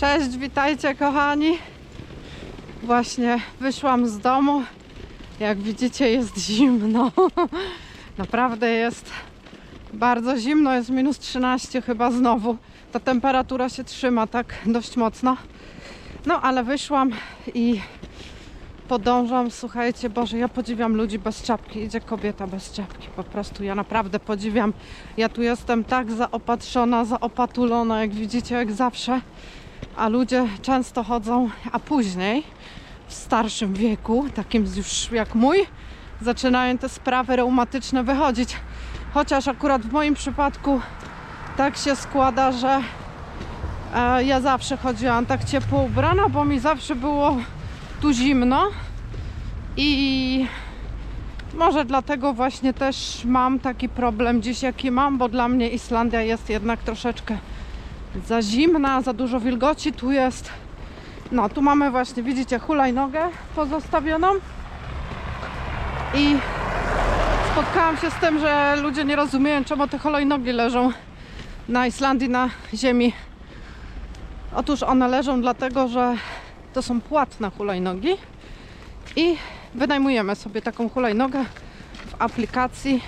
Cześć, witajcie kochani. Właśnie wyszłam z domu. Jak widzicie jest zimno. Naprawdę jest bardzo zimno, jest minus 13 chyba znowu. Ta temperatura się trzyma tak dość mocno. No ale wyszłam i podążam. Słuchajcie, Boże, ja podziwiam ludzi bez czapki. Idzie kobieta bez czapki. Po prostu ja naprawdę podziwiam. Ja tu jestem tak zaopatrzona, zaopatulona, jak widzicie, jak zawsze. A ludzie często chodzą, a później w starszym wieku, takim już jak mój, zaczynają te sprawy reumatyczne wychodzić. Chociaż akurat w moim przypadku tak się składa, że e, ja zawsze chodziłam tak ciepło ubrana, bo mi zawsze było tu zimno i może dlatego właśnie też mam taki problem dziś jaki mam, bo dla mnie Islandia jest jednak troszeczkę za zimna, za dużo wilgoci tu jest. No, tu mamy właśnie, widzicie, hulajnogę pozostawioną i spotkałam się z tym, że ludzie nie rozumieją, czemu te hulajnogi leżą na Islandii na ziemi. Otóż one leżą dlatego, że to są płatne hulajnogi i wynajmujemy sobie taką hulajnogę w aplikacji.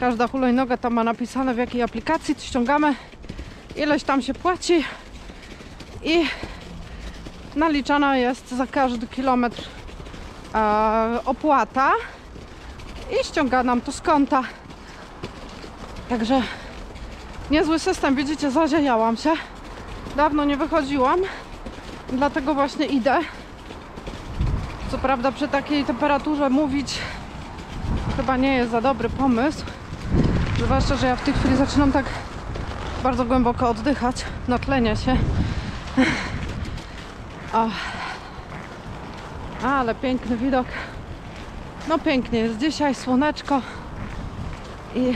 Każda hulajnoga tam ma napisane w jakiej aplikacji, ściągamy, ileś tam się płaci i naliczana jest za każdy kilometr e, opłata i ściąga nam to z konta. Także niezły system, widzicie, zaziejałam się. Dawno nie wychodziłam, dlatego właśnie idę. Co prawda przy takiej temperaturze mówić chyba nie jest za dobry pomysł. Zwłaszcza, że ja w tej chwili zaczynam tak bardzo głęboko oddychać, natlenia się. O. Ale piękny widok. No pięknie jest dzisiaj, słoneczko i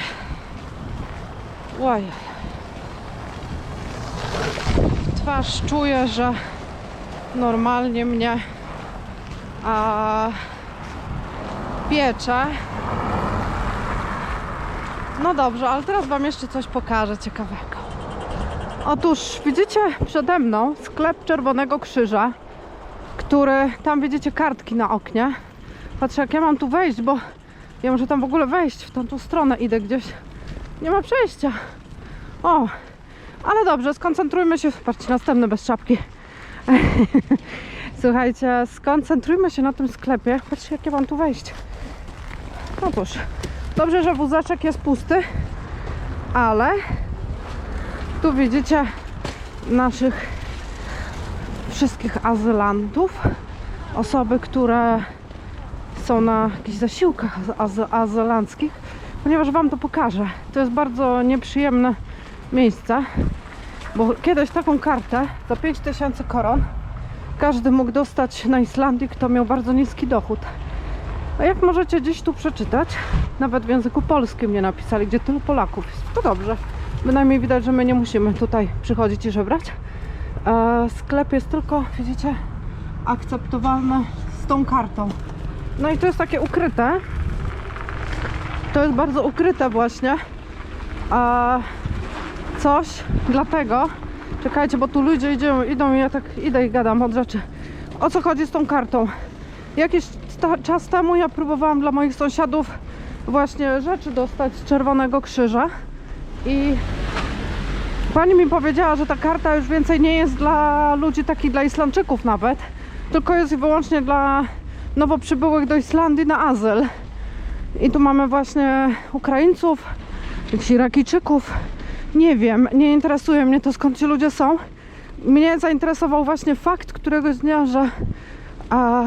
oj. Twarz czuję, że normalnie mnie a, piecze. No dobrze, ale teraz Wam jeszcze coś pokażę ciekawego. Otóż widzicie przede mną sklep Czerwonego Krzyża, który, tam widzicie kartki na oknie. Patrzę jak ja mam tu wejść, bo ja muszę tam w ogóle wejść, w tamtą stronę idę gdzieś. Nie ma przejścia. O, ale dobrze, skoncentrujmy się, patrzcie, następny bez czapki. Słuchajcie, skoncentrujmy się na tym sklepie. Patrzcie jak ja mam tu wejść. Otóż, dobrze, że wózeczek jest pusty, ale tu widzicie naszych wszystkich azylantów, osoby, które są na jakichś zasiłkach az- azylanckich, ponieważ Wam to pokażę. To jest bardzo nieprzyjemne miejsce, bo kiedyś taką kartę za 5000 koron każdy mógł dostać na Islandii, kto miał bardzo niski dochód. A jak możecie gdzieś tu przeczytać, nawet w języku polskim nie napisali, gdzie tylu Polaków jest. To dobrze. Bynajmniej widać, że my nie musimy tutaj przychodzić i żebrać. E, sklep jest tylko, widzicie, akceptowalny z tą kartą. No i to jest takie ukryte. To jest bardzo ukryte właśnie. A coś dlatego. Czekajcie, bo tu ludzie idą, idą i ja tak idę i gadam od rzeczy. O co chodzi z tą kartą? Jakiś czas temu ja próbowałam dla moich sąsiadów właśnie rzeczy dostać z Czerwonego Krzyża i pani mi powiedziała, że ta karta już więcej nie jest dla ludzi takich, dla Islandczyków nawet, tylko jest wyłącznie dla nowo przybyłych do Islandii na azyl. I tu mamy właśnie Ukraińców, jakichś Irakijczyków. Nie wiem, nie interesuje mnie to skąd ci ludzie są. Mnie zainteresował właśnie fakt któregoś dnia, że a,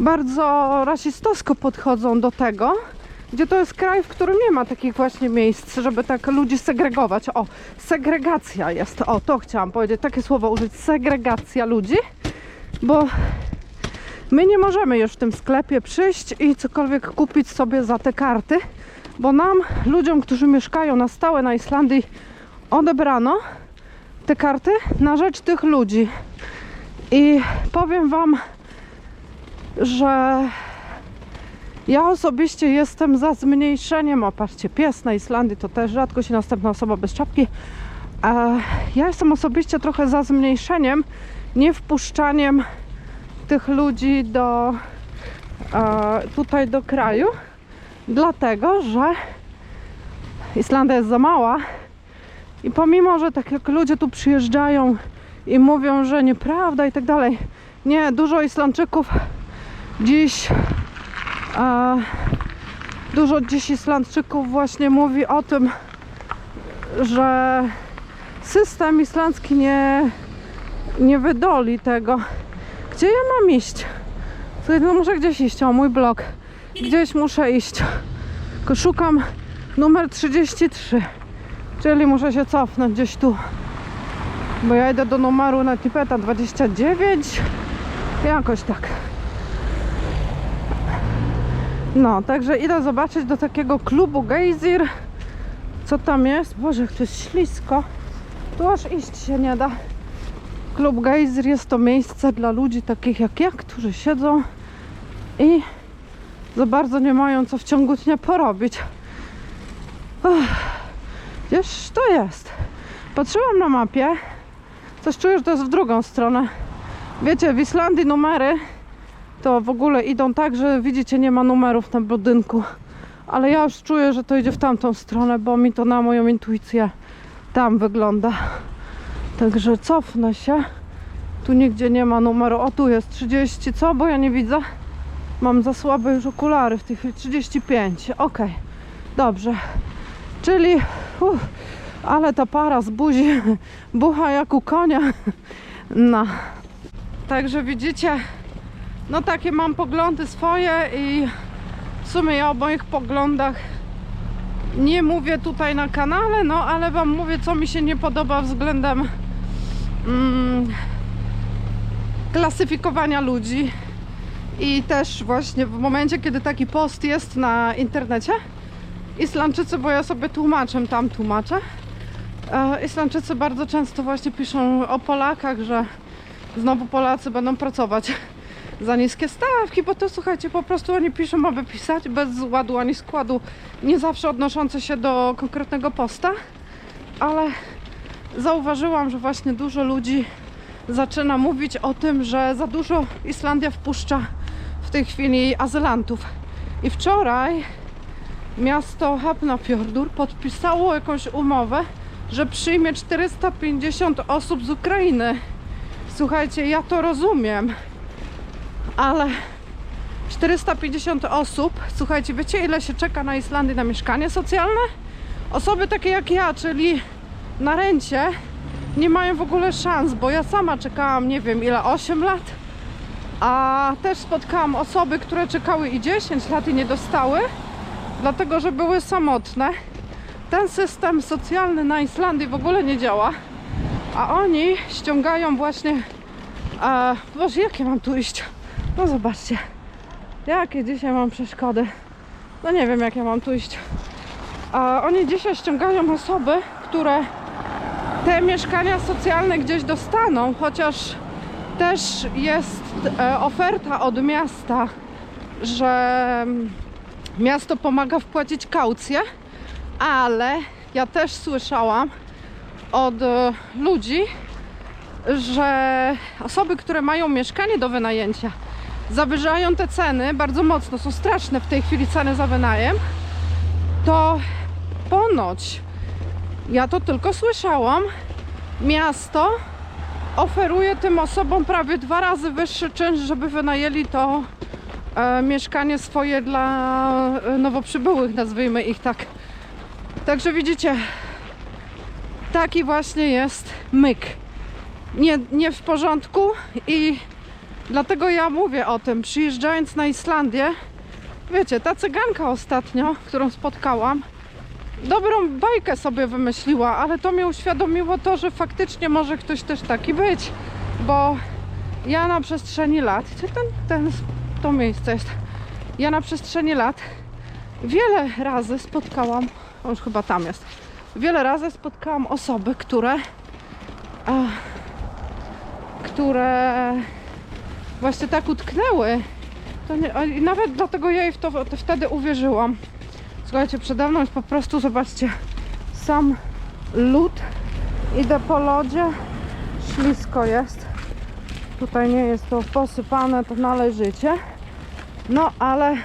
bardzo rasistowsko podchodzą do tego, gdzie to jest kraj, w którym nie ma takich właśnie miejsc, żeby tak ludzi segregować. O, segregacja jest. O, to chciałam powiedzieć, takie słowo użyć. Segregacja ludzi, bo my nie możemy już w tym sklepie przyjść i cokolwiek kupić sobie za te karty, bo nam, ludziom, którzy mieszkają na stałe na Islandii, odebrano te karty na rzecz tych ludzi. I powiem Wam, że ja osobiście jestem za zmniejszeniem. O, patrzcie, pies na Islandii to też rzadko się następna osoba bez czapki. Ja jestem osobiście trochę za zmniejszeniem, nie wpuszczaniem tych ludzi do tutaj do kraju, dlatego że Islandia jest za mała i pomimo, że tak jak ludzie tu przyjeżdżają i mówią, że nieprawda i tak dalej, nie, dużo Islandczyków dziś e, dużo dziś Islandczyków właśnie mówi o tym, że system islandzki nie, nie wydoli tego. Gdzie ja mam iść? No muszę gdzieś iść, o mój blok. Gdzieś muszę iść. Szukam numer 33. Czyli muszę się cofnąć gdzieś tu. Bo ja idę do numeru na Tipeta 29. Jakoś tak. No, także idę zobaczyć do takiego klubu Gejzir. Co tam jest? Boże, jak to jest ślisko. Tu aż iść się nie da. Klub Gejzir jest to miejsce dla ludzi takich jak ja, którzy siedzą i za bardzo nie mają co w ciągu dnia porobić. Uff, Gdzież to jest? Patrzyłam na mapie. Coś czuję, że to jest w drugą stronę. Wiecie, w Islandii numery to w ogóle idą tak, że widzicie, nie ma numerów na budynku. Ale ja już czuję, że to idzie w tamtą stronę, bo mi to na moją intuicję tam wygląda. Także cofnę się. Tu nigdzie nie ma numeru. O, tu jest 30, co? Bo ja nie widzę. Mam za słabe już okulary w tej chwili. 35. Ok, dobrze. Czyli, ale ta para z buzi bucha jak u konia. No. Także widzicie, no takie mam poglądy swoje i w sumie ja o moich poglądach nie mówię tutaj na kanale, no ale wam mówię co mi się nie podoba względem mm, klasyfikowania ludzi. I też właśnie w momencie kiedy taki post jest na internecie Islandczycy, bo ja sobie tłumaczę, tam tłumaczę e, Islandczycy bardzo często właśnie piszą o Polakach, że znowu Polacy będą pracować za niskie stawki, bo to słuchajcie, po prostu oni piszą, aby pisać bez ładu ani składu, nie zawsze odnoszące się do konkretnego posta, ale zauważyłam, że właśnie dużo ludzi zaczyna mówić o tym, że za dużo Islandia wpuszcza w tej chwili azylantów. I wczoraj miasto Hafnarfjordur podpisało jakąś umowę, że przyjmie 450 osób z Ukrainy. Słuchajcie, ja to rozumiem, ale 450 osób, słuchajcie, wiecie ile się czeka na Islandii na mieszkanie socjalne? Osoby takie jak ja, czyli na rencie, nie mają w ogóle szans, bo ja sama czekałam, nie wiem ile, 8 lat, a też spotkałam osoby, które czekały i 10 lat i nie dostały, dlatego że były samotne. Ten system socjalny na Islandii w ogóle nie działa, a oni ściągają właśnie. E, Boże, jakie mam tu iść? No zobaczcie, jakie dzisiaj mam przeszkody. No nie wiem, jak ja mam tu iść. A oni dzisiaj ściągają osoby, które te mieszkania socjalne gdzieś dostaną, chociaż też jest e, oferta od miasta, że mm, miasto pomaga wpłacić kaucję, ale ja też słyszałam od e, ludzi, że osoby, które mają mieszkanie do wynajęcia, zawyżają te ceny bardzo mocno, są straszne w tej chwili ceny za wynajem, to ponoć, ja to tylko słyszałam, miasto oferuje tym osobom prawie dwa razy wyższy czynsz, żeby wynajęli to e, mieszkanie swoje dla e, nowo przybyłych, nazwijmy ich tak. Także widzicie, taki właśnie jest myk. Nie, nie w porządku i dlatego ja mówię o tym, przyjeżdżając na Islandię, wiecie, ta cyganka ostatnio, którą spotkałam, dobrą bajkę sobie wymyśliła, ale to mnie uświadomiło to, że faktycznie może ktoś też taki być, bo ja na przestrzeni lat, gdzie ten, ten, to miejsce jest, ja na przestrzeni lat wiele razy spotkałam, on już chyba tam jest, wiele razy spotkałam osoby, które, a, które właśnie tak utknęły, nie, i nawet dlatego ja jej w to, to wtedy uwierzyłam. Słuchajcie, przede mną jest po prostu, zobaczcie, sam lód Idę po lodzie. Ślisko jest. Tutaj nie jest to posypane, to należycie. No ale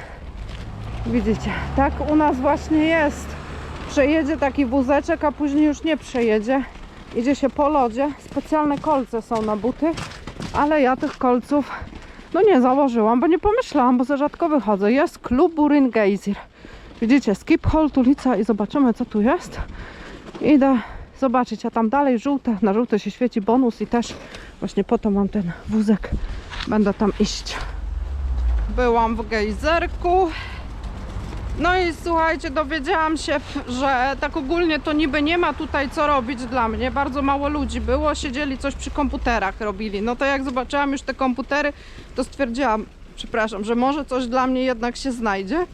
widzicie, tak u nas właśnie jest. Przejedzie taki wózeczek, a później już nie przejedzie. Idzie się po lodzie. Specjalne kolce są na buty, ale ja tych kolców no nie założyłam, bo nie pomyślałam, bo za rzadko wychodzę. Jest klub Burin Geysir. Widzicie, skip hold, ulica i zobaczymy co tu jest. Idę zobaczyć, a tam dalej żółte, na żółte się świeci bonus i też właśnie po to mam ten wózek. Będę tam iść. Byłam w gejzerku. No i słuchajcie, dowiedziałam się, że tak ogólnie to niby nie ma tutaj co robić dla mnie. Bardzo mało ludzi było, siedzieli coś przy komputerach robili. No to jak zobaczyłam już te komputery, to stwierdziłam, przepraszam, że może coś dla mnie jednak się znajdzie.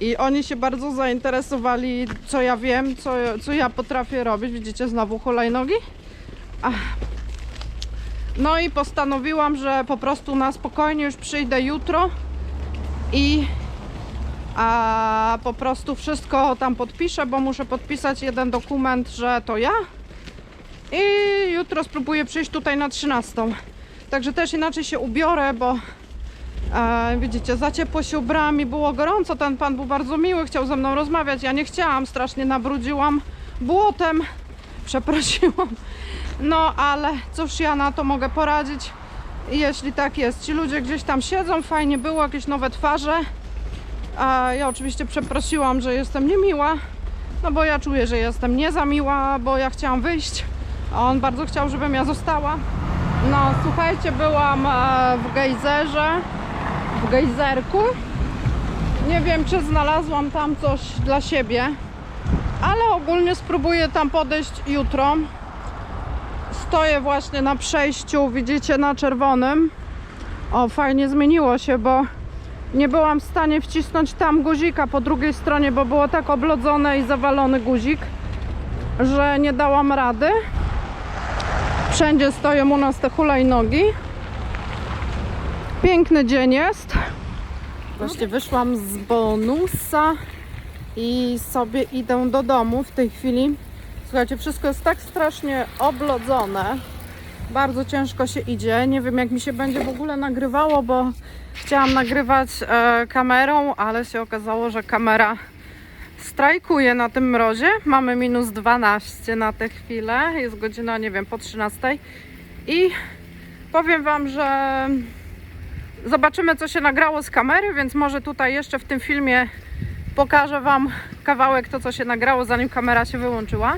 I oni się bardzo zainteresowali, co ja wiem, co, co ja potrafię robić. Widzicie, znowu hulajnogi. Ach. No i postanowiłam, że po prostu na spokojnie już przyjdę jutro i a po prostu wszystko tam podpiszę, bo muszę podpisać jeden dokument, że to ja. I jutro spróbuję przyjść tutaj na 13. Także też inaczej się ubiorę, bo e, widzicie, za ciepło się ubrałam i było gorąco. Ten pan był bardzo miły, chciał ze mną rozmawiać. Ja nie chciałam, strasznie nabrudziłam błotem. Przeprosiłam. No ale cóż ja na to mogę poradzić, jeśli tak jest. Ci ludzie gdzieś tam siedzą, fajnie było, jakieś nowe twarze. A ja oczywiście przeprosiłam, że jestem niemiła, no bo ja czuję, że jestem nie za miła, bo ja chciałam wyjść, a on bardzo chciał, żebym ja została. No słuchajcie, byłam e, w gejzerze, w gejzerku. Nie wiem, czy znalazłam tam coś dla siebie, ale ogólnie spróbuję tam podejść jutro. Stoję właśnie na przejściu, widzicie, na czerwonym. O, fajnie zmieniło się, bo nie byłam w stanie wcisnąć tam guzika po drugiej stronie, bo było tak oblodzone i zawalony guzik, że nie dałam rady. Wszędzie stoją u nas te hulajnogi. Piękny dzień jest. Właśnie wyszłam z bonusa i sobie idę do domu w tej chwili. Słuchajcie, wszystko jest tak strasznie oblodzone. Bardzo ciężko się idzie. Nie wiem, jak mi się będzie w ogóle nagrywało, bo chciałam nagrywać e, kamerą, ale się okazało, że kamera strajkuje na tym mrozie. Mamy minus 12 na tę chwilę. Jest godzina, nie wiem, po 13. I powiem Wam, że zobaczymy, co się nagrało z kamery, więc może tutaj jeszcze w tym filmie pokażę Wam kawałek to, co się nagrało, zanim kamera się wyłączyła.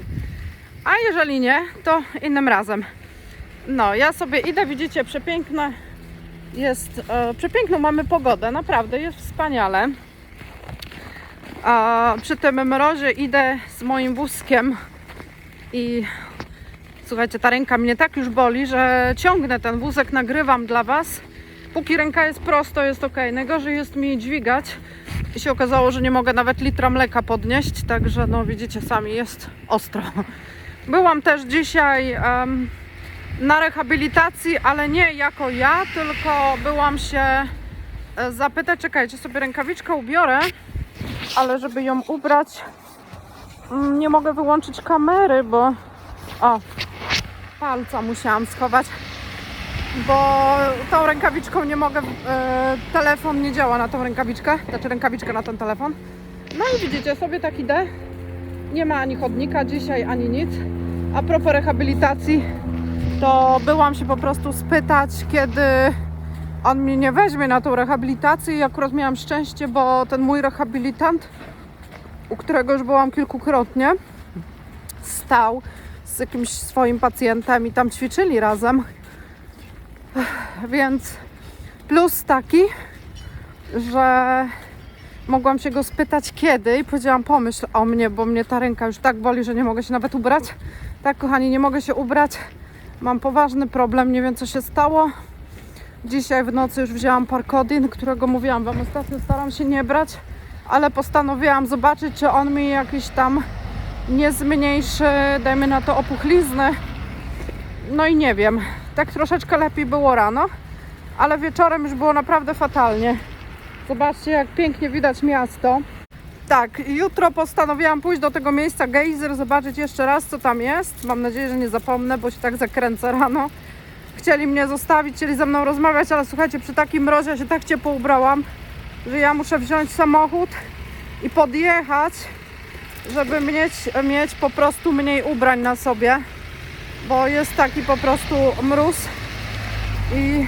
A jeżeli nie, to innym razem. No, ja sobie idę, widzicie, przepiękne jest, e, przepiękną mamy pogodę, naprawdę jest wspaniale. A przy tym mrozie idę z moim wózkiem i słuchajcie, ta ręka mnie tak już boli, że ciągnę ten wózek, nagrywam dla Was. Póki ręka jest prosto, jest ok. Najgorzej jest mi dźwigać i się okazało, że nie mogę nawet litra mleka podnieść, także no widzicie sami, jest ostro. Byłam też dzisiaj em, na rehabilitacji, ale nie jako ja, tylko byłam się e, zapytać, czekajcie, sobie rękawiczkę ubiorę, ale żeby ją ubrać, mm, nie mogę wyłączyć kamery, bo o, palca musiałam schować, bo tą rękawiczką nie mogę, e, telefon nie działa na tą rękawiczkę, znaczy rękawiczkę na ten telefon. No i widzicie, sobie tak idę, nie ma ani chodnika dzisiaj, ani nic. A propos rehabilitacji, to byłam się po prostu spytać, kiedy on mnie nie weźmie na tą rehabilitację i akurat miałam szczęście, bo ten mój rehabilitant, u którego już byłam kilkukrotnie, stał z jakimś swoim pacjentem i tam ćwiczyli razem. Więc plus taki, że mogłam się go spytać kiedy i powiedziałam pomyśl o mnie, bo mnie ta ręka już tak boli, że nie mogę się nawet ubrać. Tak kochani, nie mogę się ubrać. Mam poważny problem, nie wiem co się stało. Dzisiaj w nocy już wzięłam Parkodin, którego mówiłam Wam ostatnio, staram się nie brać, ale postanowiłam zobaczyć, czy on mi jakiś tam nie zmniejszy, dajmy na to opuchlizny. No i nie wiem, tak troszeczkę lepiej było rano, ale wieczorem już było naprawdę fatalnie. Zobaczcie, jak pięknie widać miasto. Tak, jutro postanowiłam pójść do tego miejsca gejzer, zobaczyć jeszcze raz co tam jest. Mam nadzieję, że nie zapomnę, bo się tak zakręcę rano. Chcieli mnie zostawić, chcieli ze mną rozmawiać, ale słuchajcie, przy takim mrozie się tak ciepło ubrałam, że ja muszę wziąć samochód i podjechać, żeby mieć, mieć po prostu mniej ubrań na sobie, bo jest taki po prostu mróz i,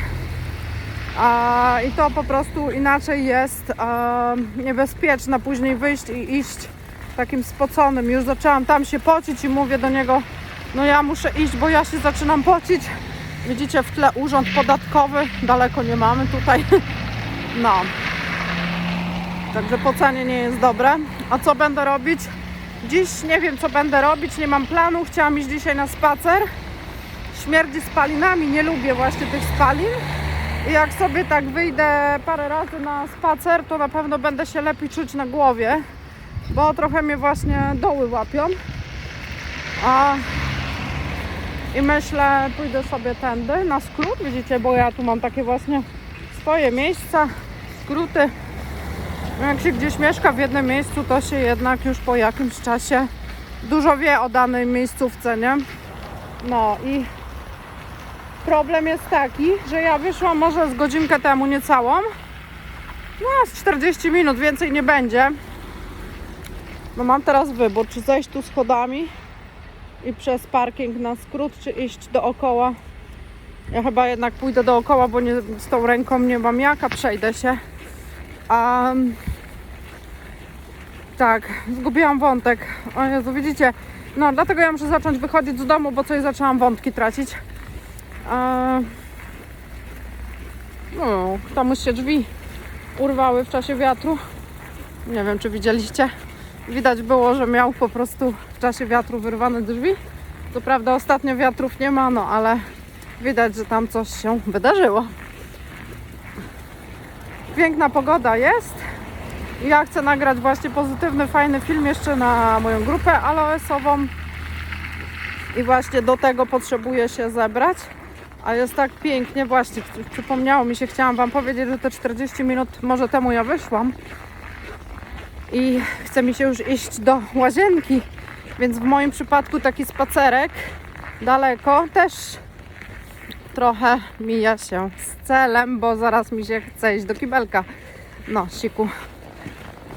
i to po prostu inaczej jest a, niebezpieczne później wyjść i iść takim spoconym. Już zaczęłam tam się pocić i mówię do niego, no ja muszę iść, bo ja się zaczynam pocić. Widzicie w tle urząd podatkowy, daleko nie mamy tutaj. No. Także pocenie nie jest dobre. A co będę robić? Dziś nie wiem co będę robić, nie mam planu. Chciałam iść dzisiaj na spacer. Śmierdzi spalinami, nie lubię właśnie tych spalin. Jak sobie tak wyjdę parę razy na spacer, to na pewno będę się lepiej czuć na głowie, bo trochę mnie właśnie doły łapią. A i myślę, pójdę sobie tędy na skrót, widzicie, bo ja tu mam takie właśnie swoje miejsca, skróty. No Jak się gdzieś mieszka w jednym miejscu, to się jednak już po jakimś czasie dużo wie o danej miejscówce, nie? No i problem jest taki, że ja wyszłam może z godzinkę temu niecałą. No, z 40 minut, więcej nie będzie. No mam teraz wybór, czy zejść tu schodami i przez parking na skrót, czy iść dookoła. Ja chyba jednak pójdę dookoła, bo nie, z tą ręką nie mam jaka, przejdę się. A tak, zgubiłam wątek. O Jezu, widzicie, no dlatego ja muszę zacząć wychodzić z domu, bo coś zaczęłam wątki tracić. A... No, komuś się drzwi urwały w czasie wiatru. Nie wiem, czy widzieliście. Widać było, że miał po prostu w czasie wiatru wyrwane drzwi. Co prawda ostatnio wiatrów nie ma, no ale widać, że tam coś się wydarzyło. Piękna pogoda jest. Ja chcę nagrać właśnie pozytywny, fajny film jeszcze na moją grupę aloesową. I właśnie do tego potrzebuję się zebrać. A jest tak pięknie, właśnie przypomniało mi się, chciałam Wam powiedzieć, że te 40 minut może temu ja wyszłam i chce mi się już iść do łazienki, więc w moim przypadku taki spacerek daleko też trochę mija się z celem, bo zaraz mi się chce iść do kibelka. No, siku.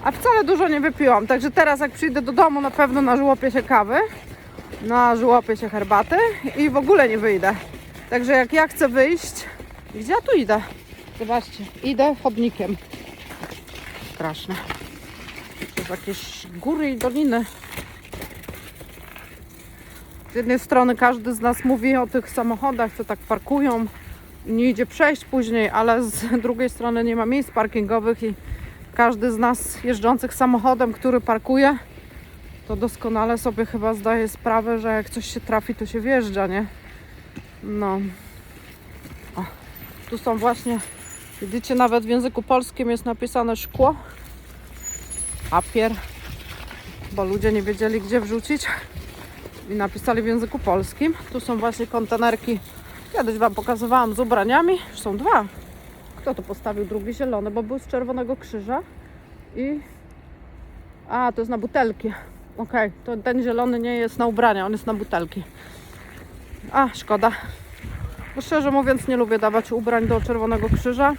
A wcale dużo nie wypiłam, także teraz jak przyjdę do domu na pewno nażłopię się kawy, nażłopię się herbaty i w ogóle nie wyjdę. Także jak ja chcę wyjść, gdzie ja tu idę? Zobaczcie, idę chodnikiem. Straszne. To są jakieś góry i doliny. Z jednej strony każdy z nas mówi o tych samochodach, co tak parkują, nie idzie przejść później, ale z drugiej strony nie ma miejsc parkingowych i każdy z nas jeżdżących samochodem, który parkuje, to doskonale sobie chyba zdaje sprawę, że jak coś się trafi, to się wjeżdża, nie? No. O, tu są właśnie, widzicie, nawet w języku polskim jest napisane szkło, papier, bo ludzie nie wiedzieli, gdzie wrzucić i napisali w języku polskim. Tu są właśnie kontenerki, kiedyś Wam pokazywałam z ubraniami, już są dwa. Kto to postawił drugi zielony, bo był z Czerwonego Krzyża i... A, to jest na butelki. Okej, to ten zielony nie jest na ubrania, on jest na butelki. A, szkoda. Bo szczerze mówiąc nie lubię dawać ubrań do Czerwonego Krzyża.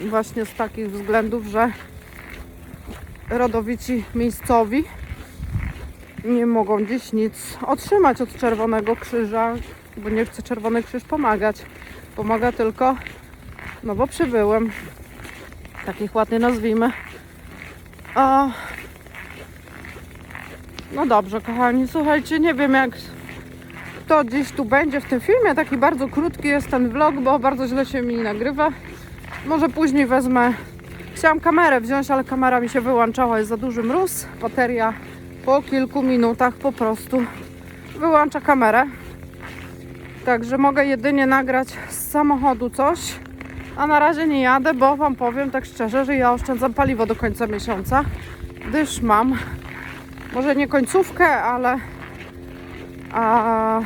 Właśnie z takich względów, że rodowici miejscowi nie mogą dziś nic otrzymać od Czerwonego Krzyża, bo nie chce Czerwony Krzyż pomagać. Pomaga tylko, no bo przybyłem. Takich ładnie nazwijmy. A... No dobrze, kochani, słuchajcie, nie wiem jak kto dziś tu będzie w tym filmie. Taki bardzo krótki jest ten vlog, bo bardzo źle się mi nagrywa. Może później wezmę. Chciałam kamerę wziąć, ale kamera mi się wyłączała, jest za duży mróz. Bateria po kilku minutach po prostu wyłącza kamerę. Także mogę jedynie nagrać z samochodu coś. A na razie nie jadę, bo Wam powiem tak szczerze, że ja oszczędzam paliwo do końca miesiąca, gdyż mam może nie końcówkę, ale a,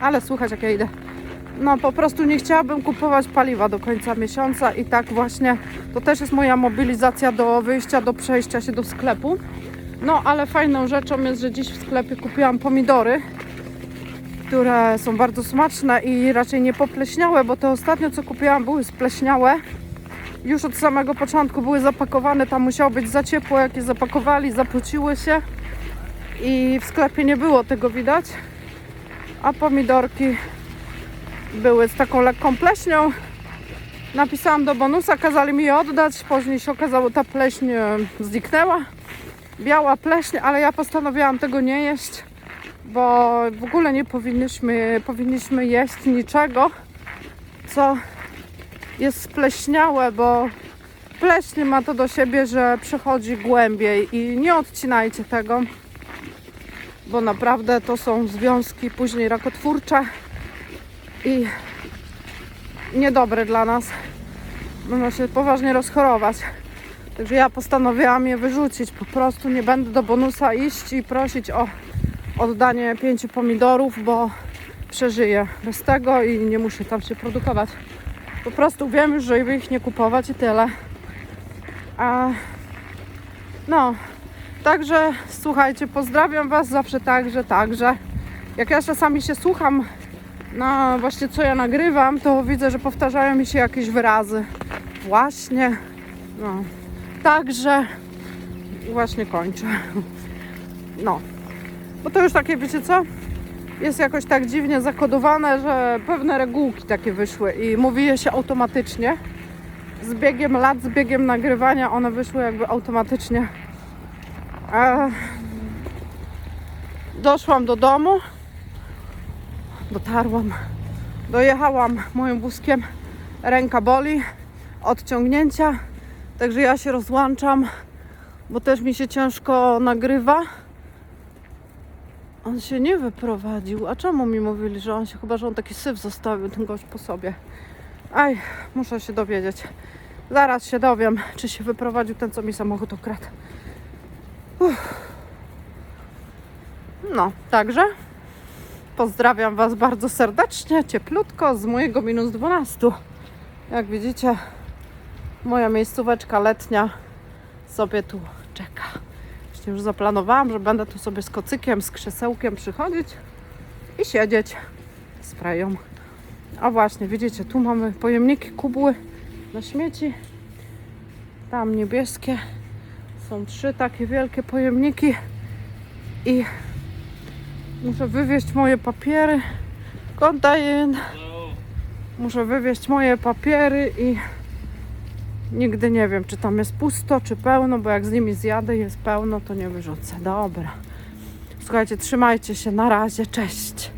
ale słuchać jak ja idę. no po prostu nie chciałabym kupować paliwa do końca miesiąca i tak właśnie to też jest moja mobilizacja do wyjścia, do przejścia się do sklepu. No ale fajną rzeczą jest, że dziś w sklepie kupiłam pomidory, które są bardzo smaczne i raczej nie popleśniałe, bo te ostatnio co kupiłam były spleśniałe. Już od samego początku były zapakowane, tam musiało być za ciepło, jak je zapakowali, zapociły się i w sklepie nie było tego widać. A pomidorki były z taką lekką pleśnią. Napisałam do bonusa, kazali mi je oddać. Później się okazało, ta pleśń e, zniknęła. Biała pleśń, ale ja postanowiłam tego nie jeść, bo w ogóle nie powinniśmy, powinniśmy jeść niczego, co jest spleśniałe, bo pleśń ma to do siebie, że przechodzi głębiej i nie odcinajcie tego, bo naprawdę to są związki później rakotwórcze i niedobre dla nas. Można się poważnie rozchorować. Także ja postanowiłam je wyrzucić. Po prostu nie będę do bonusa iść i prosić o oddanie pięciu pomidorów, bo przeżyję bez tego i nie muszę tam się produkować. Po prostu wiem żeby ich nie kupować i tyle. A no, także słuchajcie, pozdrawiam Was zawsze także, także. Jak ja czasami się słucham na właśnie co ja nagrywam, to widzę, że powtarzają mi się jakieś wyrazy. Właśnie. No. Także właśnie kończę. No. Bo to już takie, wiecie co? Jest jakoś tak dziwnie zakodowane, że pewne regułki takie wyszły i mówi je się automatycznie. Z biegiem lat, z biegiem nagrywania one wyszły jakby automatycznie. E, doszłam do domu. Dotarłam. Dojechałam moim wózkiem. Ręka boli. Odciągnięcia. Także ja się rozłączam, bo też mi się ciężko nagrywa. On się nie wyprowadził. A czemu mi mówili, że on się chyba, że on taki syf zostawił ten gość po sobie? Aj, muszę się dowiedzieć. Zaraz się dowiem, czy się wyprowadził ten, co mi samochód ukradł. Uff. No, także pozdrawiam Was bardzo serdecznie, cieplutko z mojego minus 12. Jak widzicie, moja miejscóweczka letnia sobie tu czeka. Właśnie już zaplanowałam, że będę tu sobie z kocykiem, z krzesełkiem przychodzić i siedzieć z freją. A właśnie, widzicie, tu mamy pojemniki kubły na śmieci. Tam niebieskie. Są trzy takie wielkie pojemniki i muszę wywieźć moje papiery. Kontajen. Muszę wywieźć moje papiery i nigdy nie wiem, czy tam jest pusto, czy pełno, bo jak z nimi zjadę i jest pełno, to nie wyrzucę. Dobra. Słuchajcie, trzymajcie się. Na razie. Cześć.